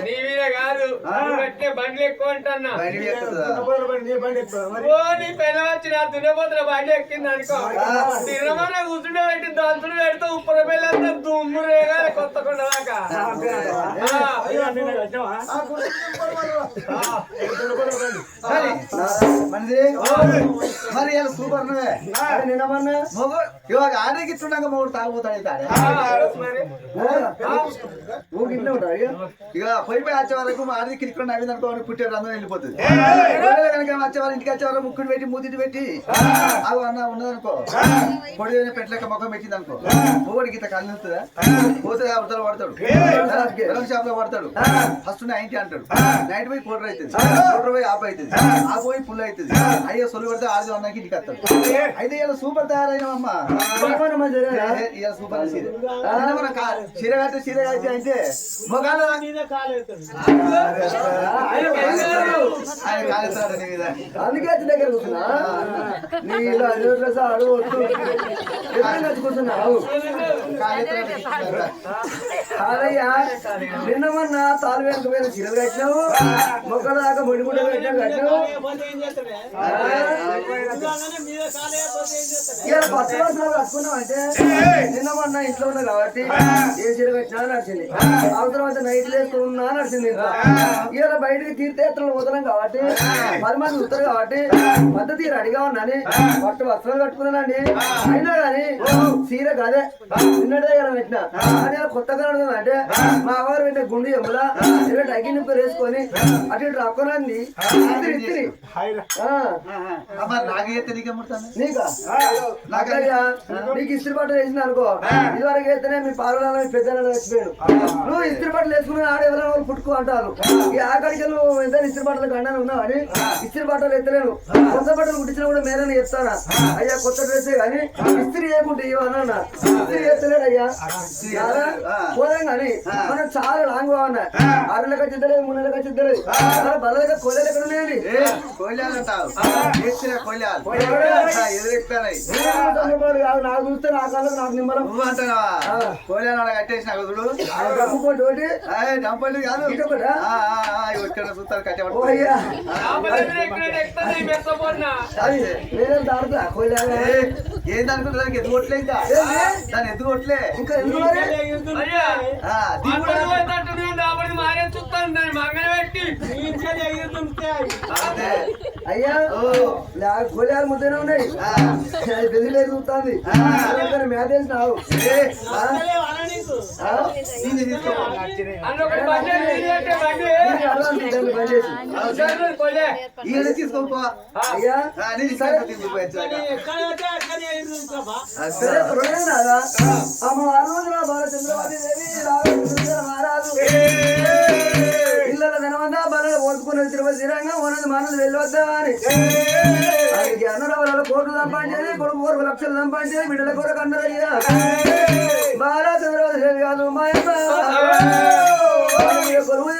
hablar. ఎక్కుతుందా ఓ నీ పెళ్ళ వచ్చి నా దున్నపోతున్న బండి ఎక్కింది అనుకో తిరమన కూర్చుంటే పెట్టి దంతులు పెడితే ఉప్పర దుమ్ము కొత్త మనది మరి ఇలా సూపర్ నువ్వే నిన్న మొన్న మొగ ఇవాళ ఆడకి ఇస్తుండగా మొగుడు తాగుతాడు ఊగిట్లే ఉంటారు ఇక. పోయి పోయి వచ్చే వరకు మా ఆడికి ఇక్కడ నవ్వింది అనుకో పుట్టే రంధ్రం వెళ్ళిపోతుంది. ఒకవేళ కనుక వచ్చే వాళ్ళు ఇంటికి వచ్చే వరకు ముక్కుడు పెట్టి మూతిని పెట్టి. అవి అన్న ఉన్నదనుకో. పొడి పెట్టలేక ముఖం పెట్టింది అనుకో మొగడికి ఇంత కళ్ళు నిలుతుందా పోతే అవతల పడతాడు షాప్లో పడతాడు ఫస్ట్ నైన్టీ అంటాడు. నైట్ పోయి కోటర్ అవుతుంది కోటర్ పోయి ఆప్ అవుతుంది ఆ. పోయి పుల్ అవుతుంది అయ్యో సొల్లు పడితే ఆరు అన్నాకి ఇంటికి వస్తాడు. అయితే ఇలా సూపర్ ఏమన్నా మంచిదేనా? ఇలా సూపర్ చీర నిన్న మన కా- చీర కట్టి చీర కట్టి అంటే మొగాళ్ళ ఆయన నీ మీద అందుకే దగ్గర కూర్చున్నా. నీ అదే డ్రెస్ ఆడు వద్దు. కూర్చున్నావు కాదయ్యా నిన్న మొన్న తాలు వెనక మీద చీరలు కట్టినావు. మొక్కల దాకా ముడి ముడి కట్టినావు కట్టినావు. ఇలా పచ్చ వస్త్రాలు కట్టుకున్నావు అంటే నిన్న మొన్న ఇంట్లో ఉన్నా కాబట్టి ఏ చీర కట్టినా నడిచింది. అవసరం అయితే నైట్ వేసుకున్నా నడిచింది ఇలా బయటకి తీర్థయాత్రలు పోతున్నాం కాబట్టి పది మంది ఉత్తరు కాబట్టి పద్ధతి రెడీగా ఉన్నాని పట్టు వస్త్రాలు కట్టుకున్నానండి అయినా కానీ చీర కాదే నిన్నటిదే కదా పెట్టిన. కానీ ఇలా కొత్తగా నడుతుంది అంటే మా అవ్వగారు పెట్టే గుండు ఎమ్ములా ఇలా డగ్గి వేసుకొని అటు ఇటు అమ్మ నాకు ఇస్త్రీ బట్టలు వేసిన అనుకో ఇదివరకు అయితేనే మీ పాలన పెద్ద చచ్చిపోయాడు నువ్వు ఇస్త్రీ బట్టలు వేసుకుని ఆడ ఎవరైనా పుట్టుకు అంటారు. ఈ ఆకడికి ఎంత ఇస్త్రీ బట్టలు గండాను ఉన్నావు అని ఇస్త్రీ బట్టలు ఎత్తలేను. కొత్త బట్టలు కుట్టించినా కూడా మేరని చెప్తానా అయ్యా కొత్త డ్రెస్సే కానీ ఇస్త్రీ చేయకుంటే ఇవ్వనన్నా ఇస్త్రీ చేస్తలేడు అయ్యా? పోదాం కానీ మనం చాలా లాంగ్ బాగున్నా ఆరు లెక్క చిద్దలేదు మూడు లెక్క చిద్దలేదు బల లెక్క కోలే లెక్క ఉన్నాయండి? కోళ్ళాలు అంటావు? కాదు. నాకు చూస్తే నా కాళ్ళకు నాకు నిమ్మలం అంటావా కోళ్ళాలు ఆడ కట్టేసిన చూడు? డబ్బుకోటి ఒకటి డంపల్లి కాదు. ఇటొకటా? ఆ, ఆ, ఆ, ఇగో ఇక్కడ చూస్తారు ఓ కట్టబడి అయ్యా ఎక్కుతుంది మెత్తపోతున్నా అది వేరే దాడుతా కోయిలాగా ఏం అనుకుంటే దానికి ఎదుగు కొట్టలే ఇంకా? ఏంది? దాని ఎదుగు కొట్టలే? ఇంకా ఎందుకు అయ్యా కోయిలాలు ముద్దనే ఉన్నాయి. బెదిలేదు చూస్తుంది మేతేసినావు ఏ, ఆ, దీన్ని తీసుకో. అందులో ఒకటి బండి వేసి అంటే బండి. అవసరం పోలే. ఈయన తీసుకోపో అయ్యా. ఆ, నేను ఇస్తాను తీసుకుపోయచ్చు సరే రెండు రాదా అమ్మ వారం బాల చంద్రబాబు దేవి రాజు మహారాజు ఇళ్ళ ధనవంతా బాల ఓడుకున్నది తిరుపతి శ్రీరంగం ఉన్నది మనది వెళ్ళొద్దా అని ఆయనకి అన్నడ వాళ్ళ కోట్లు సంపాదించేది కొడుకు కోరుకు లక్షలు సంపాదించేది బిడ్డల కొరకు అన్నదయ్యా బాల చంద్రబాబు దేవి కాదు మా యొక్క ఆయనకి కొలువు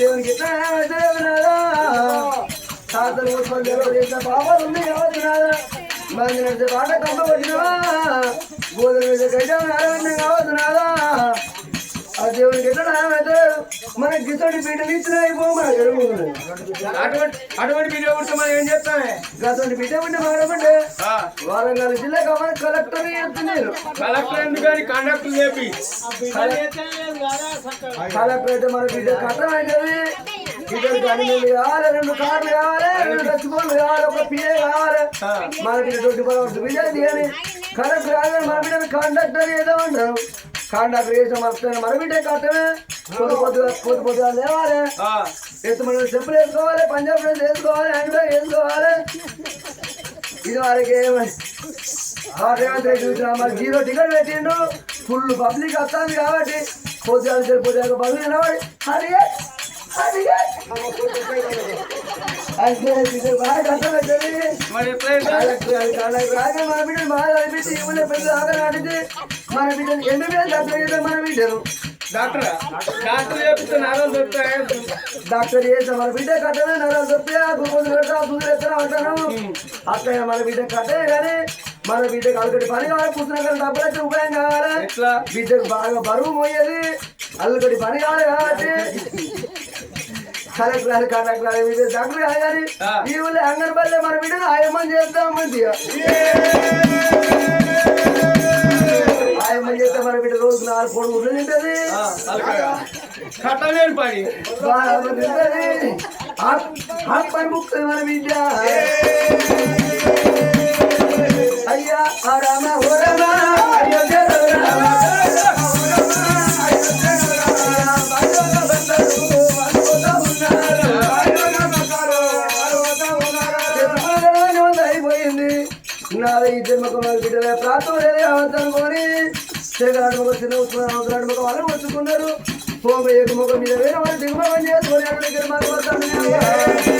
దేవునికి దేవునారా తాతలు కూర్చొని దేవుడు చేసిన పాపాలు ఉంది కావచ్చున్నారా మంది నడిచే పాట కమ్మ వచ్చినవా గోధుమ గడ్డ కావచ్చున్నారా దేవుడికి ఎట్లా మన గిసోడి పీటలు ఇచ్చిన అయిపో మన గడువు అటువంటి అటువంటి వీడియో కొడితే మనం ఏం చేస్తామే గతోడి బిడ్డ ఉంటే మారమంటే వరంగల్ జిల్లా కావాలి కలెక్టర్ చెప్తున్నాను కలెక్టర్ ఎందుకని కండక్టర్ చెప్పి. కలెక్టర్ అయితే మన బిడ్డ కట్టం అవుతుంది ఇద్దరు గడిలు కావాలి రెండు కార్లు కావాలి రెండు డచ్చుకోళ్ళు కావాలి ఒక పిఏ కావాలి మన బిడ్డ దొడ్డి పడవచ్చు బిడ్డ తీయని కలెక్టర్ కాదు మన బిడ్డ కండక్టర్ ఏదో అంటారు. కండక్టర్ చేసిన మన మన బిడ్డ పొద్దు పొద్దు లేవాలి. మనం చెప్పులు వేసుకోవాలి పంజాబ్ డ్రెస్ వేసుకోవాలి హ్యాండ్ బ్యాగ్ వేసుకోవాలి. ఇది వారికి రేవంత్ రెడ్డి చూసిన మరి జీరో టికెట్ పెట్టిండు. ఫుల్ పబ్లిక్ వస్తుంది కాబట్టి పొద్దుగా సరి పొద్దుగా పబ్లిక్ నిలబడి మన బిడ్డలు బాగా అనిపించి ఎంబీబీఎస్ డాక్టర్ అయితే మన బిడ్డలు డాక్టర్ డాక్టర్ చెప్తే నాలుగు చెప్తాయి డాక్టర్ చేసే మన బిడ్డ కట్టమే నరాలు తప్పి ఆ గురువులు పెడతా గురువులు ఎత్తా అంటాను అత్తయ్య మన బిడ్డ కట్టే కానీ మన బిడ్డకు అలకటి పని కావాలి కూర్చున్నా కానీ డబ్బులు వచ్చే ఉపాయం కావాలి బిడ్డకు బాగా బరువు మోయేది అల్లకటి పని కావాలి కాబట్టి కలెక్టర్ గారు వివిధ డాక్టర్ గారు. ఈ ఊళ్ళో అంగన్వాడీ మన బిడ్డను ఆయమ్మని చేస్తాం మంచిగా. ఆయమ్మని చేస్తే మన బిడ్డ రోజు నాలుగు పొడుగు ఉర్లు తింటది. కట్టలేని పని. తింటది. ఆ పని ముక్తుంది మన బిడ్డ అయ్యా రామ ఓ రామ. అయోధ్య రామ. నాది బిడ్డలే ప్రాంతం లేదే అవతనుకొని తెగలాడు మొక్క వాళ్ళు వచ్చుకున్నారు పోగ ఎగు మీద వేరే వాళ్ళు దిగుమని చేసుకొని అక్కడికి దగ్గర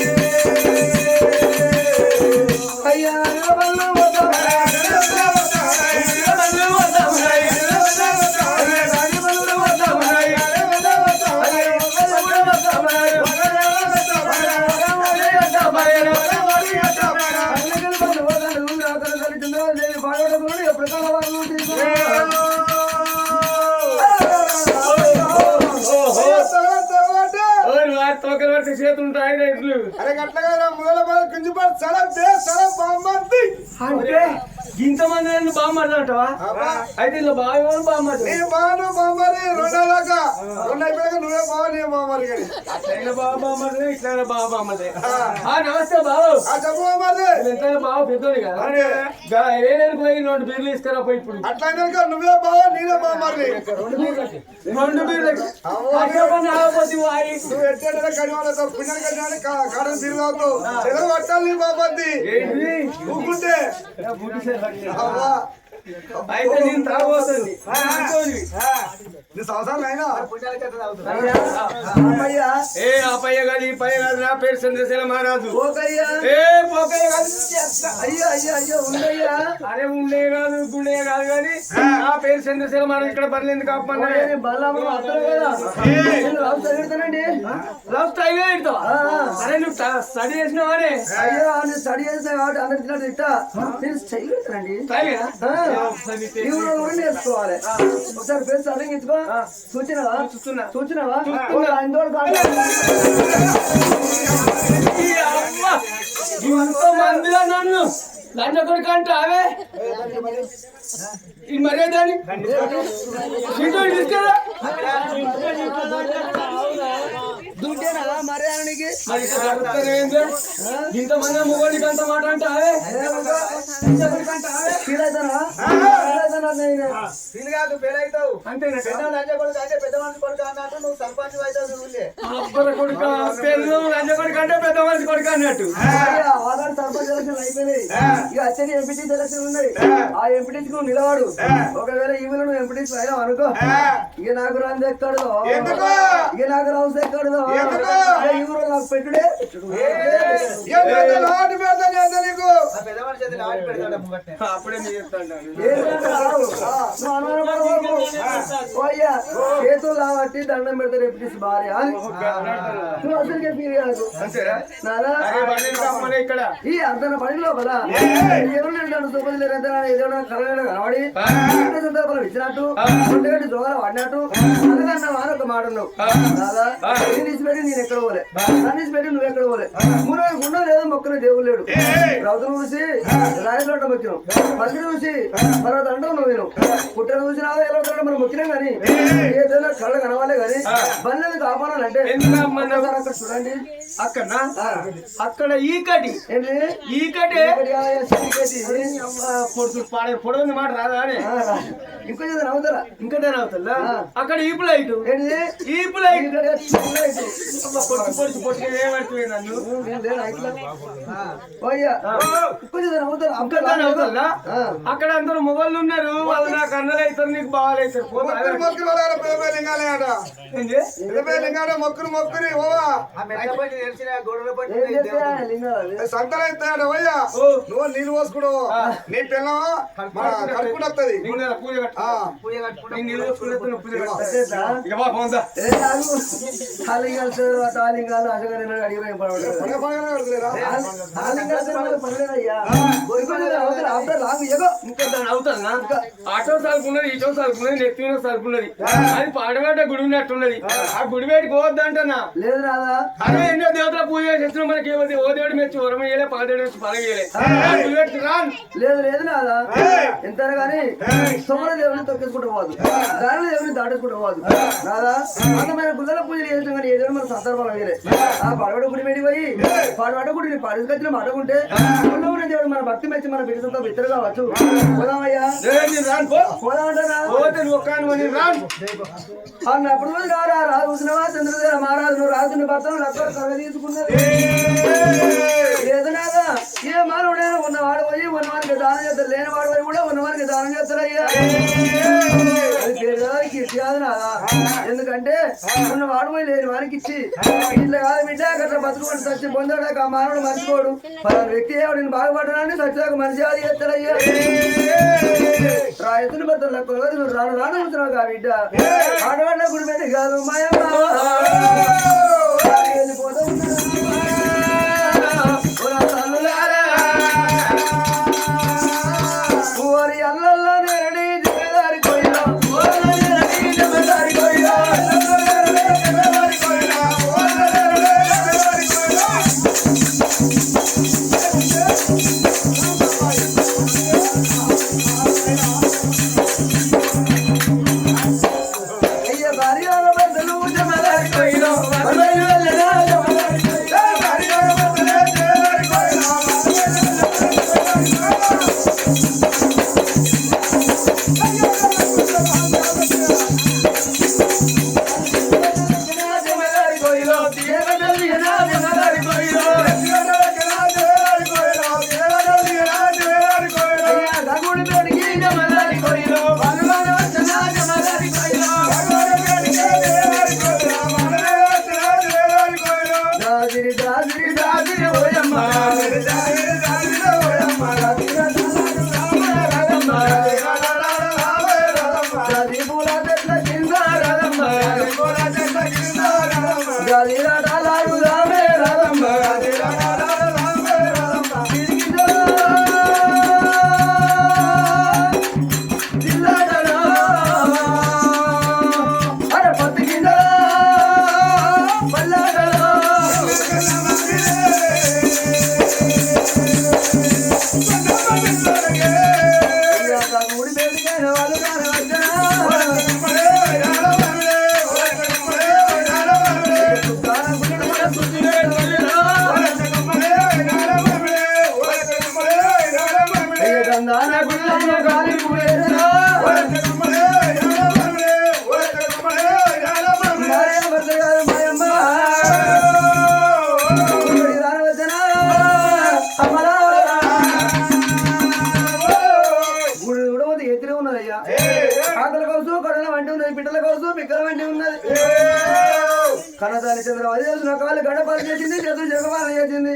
నన్ను బామ్మర్దంటవా అయితే ఇలా బాగా బామ్మర్ది నీ బాను బామ్మరి రెండో దాకా రెండు అయిపోయాక నువ్వే బావ నీ బామ్మరి గడి అట్లయినా ఇట్లయినా నమస్తే చెప్పు పెద్దోడు కదా. ఏడేళ్ళకి పోయి రెండు బీర్లు పోయి ఇప్పుడు. నువ్వే బావ నేనే బామ్మరి రెండు బీర్లకి రెండు బీర్లకి నువ్వు కడివాళ్ళతో పట్టాలి ఏంటి? ఊకుంటే. అయితే నేను తాగబోతుంది అయినా ఏ ఆ. పయ్య కాదు ఈ పయ్య కాదు నా పేరు చంద్రశేల మహారాజు. పోకయ్యా. ఏ పోకయ్య కాదు అయ్యో అయ్యో అయ్యో ఉండయ్యా. అరే ఉండే కాదు గుండే కాదు కానీ నా పేరు చంద్రశేల మహారాజు. ఇక్కడ పనులు ఎందుకు ఆపమన్నా? బలమ్మ అత్తరు కదా. నేను లవ్ స్టైల్ ఇడతావా అరే నువ్వు స్టడీ చేసినావానే అయ్యో స్టడీ కాబట్టి అందరికి ఇట్టా నేను చదివిస్తానండి స్టైల్ ఊళ్ళో కూడా నేర్చుకోవాలి ఒకసారి పేరు చదివించుకో చూచినావా చూస్తున్నా. చూచినావా చూస్తున్నా. ఆయన తోడు కాదు. ఇంత మందిలో నన్ను లంచ కొడుకు అంటే అవే ఈ మర్యాదని సీటు తీసుకెళ్ళా దుడ్డేనా మర్యాదనికి మరి? ఇంతమంది మొగోడికి అంత మాట అంటే అవే పెద్ద లంచ కొడుకు అంటే పెద్ద మనిషి కొడుకు అన్నట్టు అయిపోయినాయి ఇక అచ్చని ఎంపీటీ ఎలక్షన్ ఉన్నది. ఆ ఎంపీటీసీ నువ్వు నిలవాడు ఒకవేళ ఈ నువ్వు ఎంపీటీసీ అయినా అనుకో. ఇక నాకు రంది ఎక్కడదో. ఎందుకు? ఇక నాకు రౌస్ ఎక్కడదో. ఎందుకు? ఇక ఈ ఊరు నాకు పెట్టుడే. చేతులు. అప్పుడే రావు. దండం పెడతారు ఎంపీటీసీ భార్య. ఇంకా అమ్మనే ఇక్కడ. ఈ అర్ధన పనిలో కదా? సందర్భంలో ఇచ్చినట్టు దోగల పడినట్టు అందుకన్నా వారు ఒక మాట ఉన్నావు కాదా నేను ఎక్కడ పోలే నన్ను ఇచ్చిపెట్టి నువ్వు ఎక్కడ పోలే మూడు గుండె లేదు మొక్కన దేవుడు లేడు రౌతులు చూసి రాయలోట మొక్కినాం మంత్రి చూసి తర్వాత అంటావు నువ్వు నేను పుట్టిన చూసి రాదా ఎలా మనం మొక్కినాం కానీ ఏదైనా కళ్ళ కనవాలే కానీ బండ్లను కాపాడాలంటే? ఒకసారి అక్కడ? అక్కడ ఈకటి ఈకటే ఇక్కడ కాదయ్యా, సిరిగడ్డి. పొడుచు పాడే పొడవుంది మాట రాదా ఇంకో నవ్వుతారా? ఇంకటే అవుతుందా. అక్కడ ఈపు లైట్ ఈపు లైట్. పొడుచు పొడుచు పొడుచు ఏమడుతుంది నన్ను. అక్కడ అందరూ మొగళ్ళు ఉన్నారు. వాళ్ళు నాకు అన్నలు అవుతారు నీకు బాగాలు అవుతారు. మొక్కులు మొక్కులు ఓవా ఆ మెట్ల పట్టి తెలిసిన గొడవల పట్టి ఏం చేస్తే ఆ లింగాలు అవి? సంతలు ఇస్తాడు అయ్యా ఓ. నువ్వు నీళ్ళు పోసుకుడు నీ పిల్లం మన కడుపుడు వస్తుంది ఆటో సాల్పున్నది ఈటో సాల్పున్నది నెత్తి మీద సాల్పున్నది అది పాడగడ్డ గుడి ఉన్నట్టున్నది. ఆ. గుడి వేడికి పోవద్దంటనా లేదు రాదా? అదే ఎన్నో దేవతల పూజ చేసిన మనకి ఏమది ఓ దేవుడు మెచ్చి వరం వేయలే లేదు లేదు నాదా ఎంత కానీ సోమల దేవుని తొక్కేసుకుంటూ పోదు. దాని దేవుని దాటేసుకుంటూ పోదు. నాదా అందమైన గుళ్ళల పూజలు చేస్తాం కానీ ఏదైనా మన సందర్భాలు వేరే ఆ పడవడ గుడి పెట్టి పోయి పడవడ గుడిని అడుగుంటే ఉన్న దేవుడు మన భక్తి మెచ్చి మన బిడ్డతో బిత్తరు కావచ్చు. పోదామయ్యా. అన్నప్పుడు రోజు రారా రాదు చూసినవా చంద్రదేవ మహారాజు రాజుని భర్తను తీసుకున్నది లేదు ఏ మానవుడైనా ఉన్నవాడు పోయి దానం చేస్తారు. వాడు పోయి కూడా ఉన్నవానికి దానం చేస్తారయ్యా. అది పేదవారికి ఇచ్చి ఎందుకంటే ఉన్నవాడు పోయి లేని వారికి ఇచ్చి ఇట్లా కాదు బిడ్డ అట్లా బతుకుని సత్య పొందాడాక ఆ మానవుడు మర్చిపోడు. పలానా వ్యక్తి నేను బాగుపడ్డానని సచ్చాక మనిషి అది చేస్తాడయ్యా రాయతుని బద్దలు లెక్కలు రాను రాను అవుతున్నావు కా బిడ్డ. ఆడవాళ్ళ గుడి పెట్టి కాదు మాయమ్మ కన్నదాని చంద్రబాబు చేసిన కాళ్ళు గడపాలు చేసింది చదువు జగపాలు చేసింది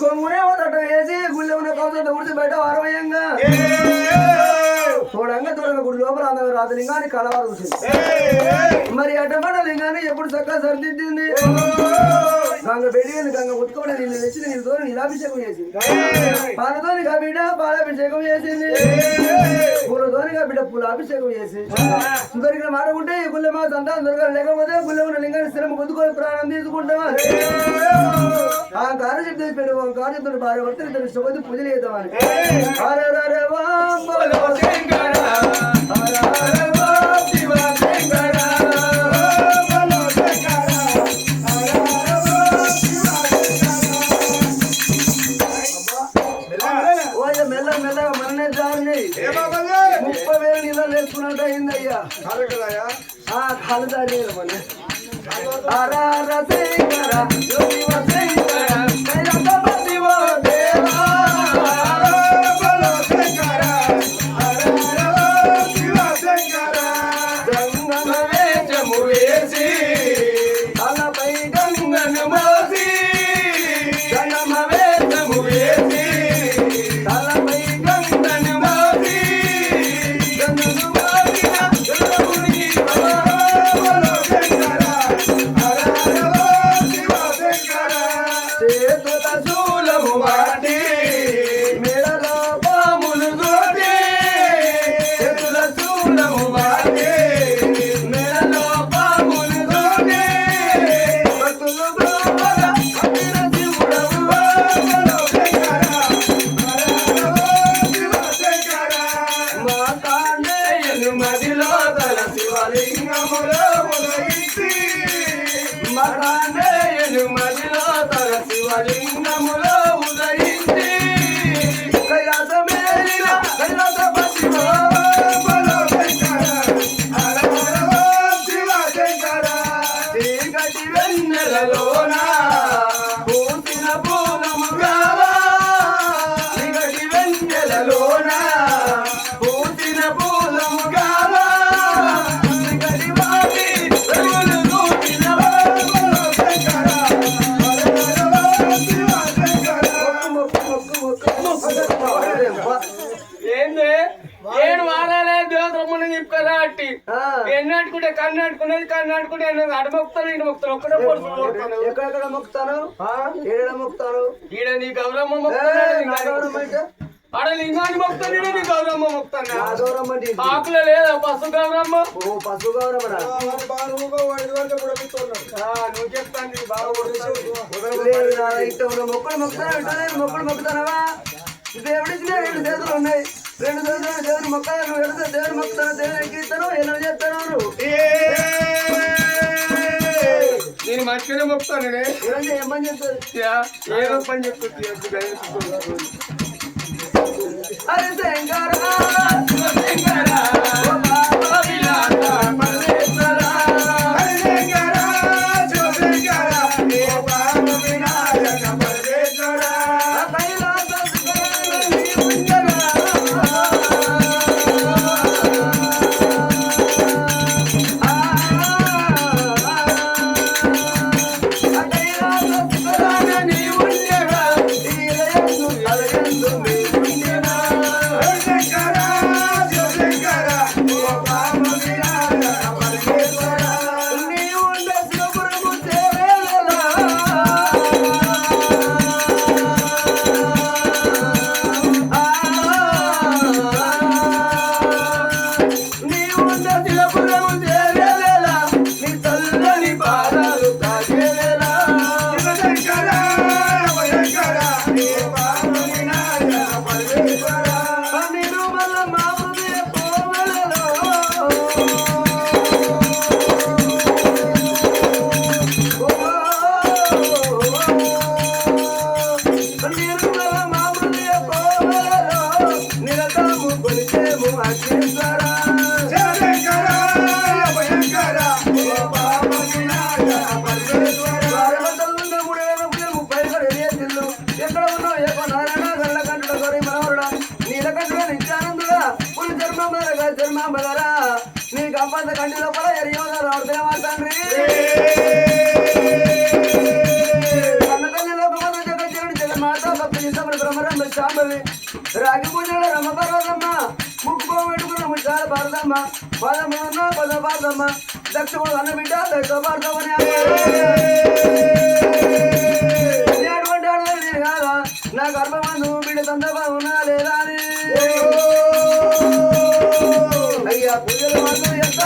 కొమ్మునే తట వేసి గుళ్ళె ఉన్న కవచంతో ఉడిచి బయట వారవయంగా చూడంగా చూడంగా గుడి లోపల అందరూ రాజలింగాన్ని కలవారు మరి అడ్డపడ లింగాన్ని ఎప్పుడు చక్కగా సరిదిద్దింది? గంగ పెరిగింది గంగ ఉత్తుకోవడం నిన్ను తెచ్చింది నేను తోని నీలాభిషేకం చేసింది. పాలతోనిగా బిడ్డ పాలాభిషేకం చేసింది. పూలతోనిగా బిడ్డ పూలాభిషేకం చేసి దొరికిన మాట ఉంటే ఈ గుళ్ళె మా సంతానం దొరకదు లేకపోతే గుళ్ళె ఉన్న లింగాన్ని స్థిరం గుద్దుకొని ప్రాణం తీసుకుంటామా ఆ కారు చెప్తే పెడు కారు చెప్తాడు భార్య భర్తలు ఇద్దరు ఇష్టపడి పూజలు చేద్దామని. ఆ కాలు దారి మన హర cielo. ఎన్నట్టుకుంటే కన్ను అట్టుకునేది కన్ను అట్టుకుంటే ఎన్నది అడమొక్తాను ఇటు మొక్తాను ఒక్కడే ఎక్కడెక్కడ మొక్కుతాను ఏడ మొక్కుతాను ఈడ నీ గౌరమ్మ మొక్తాను? ఆడ లింగాన్ని మొక్తాను ఈడ నీ గౌరమ్మ మొక్తాను. ఆకుల లేదా పసు గౌరమ్మ? ఓ పశు. ఆ, నువ్వు చెప్తాను నీ బాగా మొక్కలు మొక్కుతాను అంటే మొక్కలు మొక్కుతానవా దేవుడి రెండు చేతులు ఉన్నాయి. రెండు చేతులు దేవుని మొక్కలు ఎడితే దేవుని మొక్కుతాను దేవుని ఎక్కిస్తాను ఎలా చేస్తాను నేను మంచిగానే ఇవన్నీ ఏమని చెప్తారు యా, ఏదో పని చెప్తుంది అరే శంకర దక్షిణ అన్న బిడ్డ దక్షవర్ధమని నా గర్భమందు బిడ్డ సందర్భం ఉన్నా లేదా అని. అయ్యా పూజలు మందు ఎంత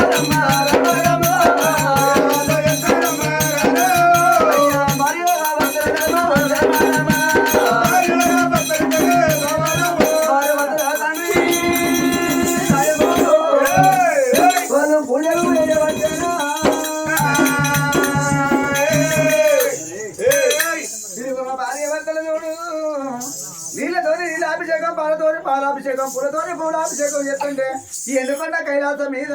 మీద